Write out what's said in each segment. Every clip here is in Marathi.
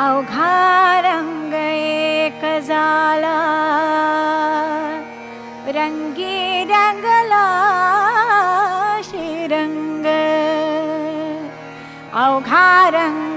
अवघा रंग एक झाला रंगी रंगला शिरंग अवघा रंग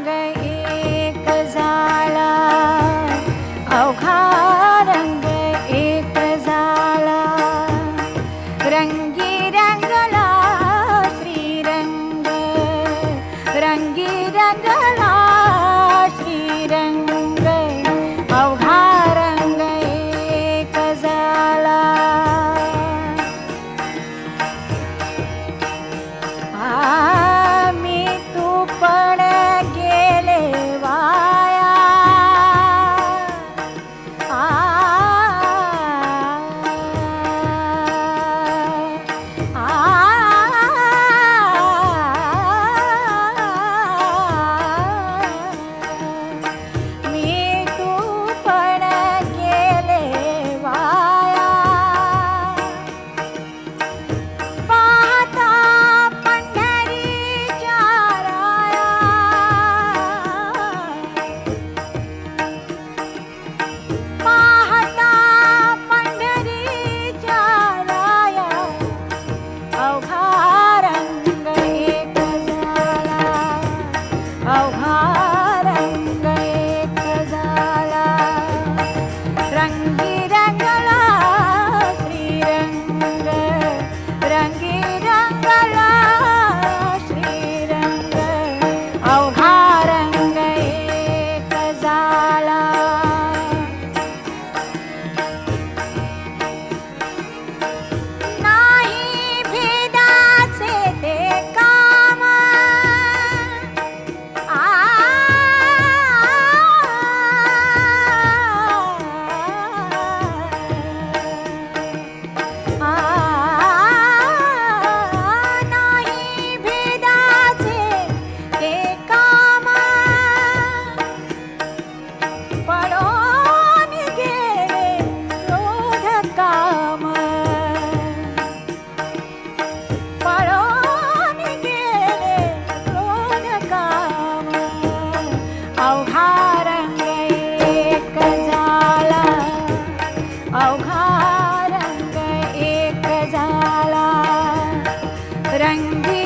रंगी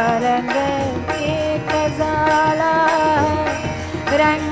रंग एक झाला. रंग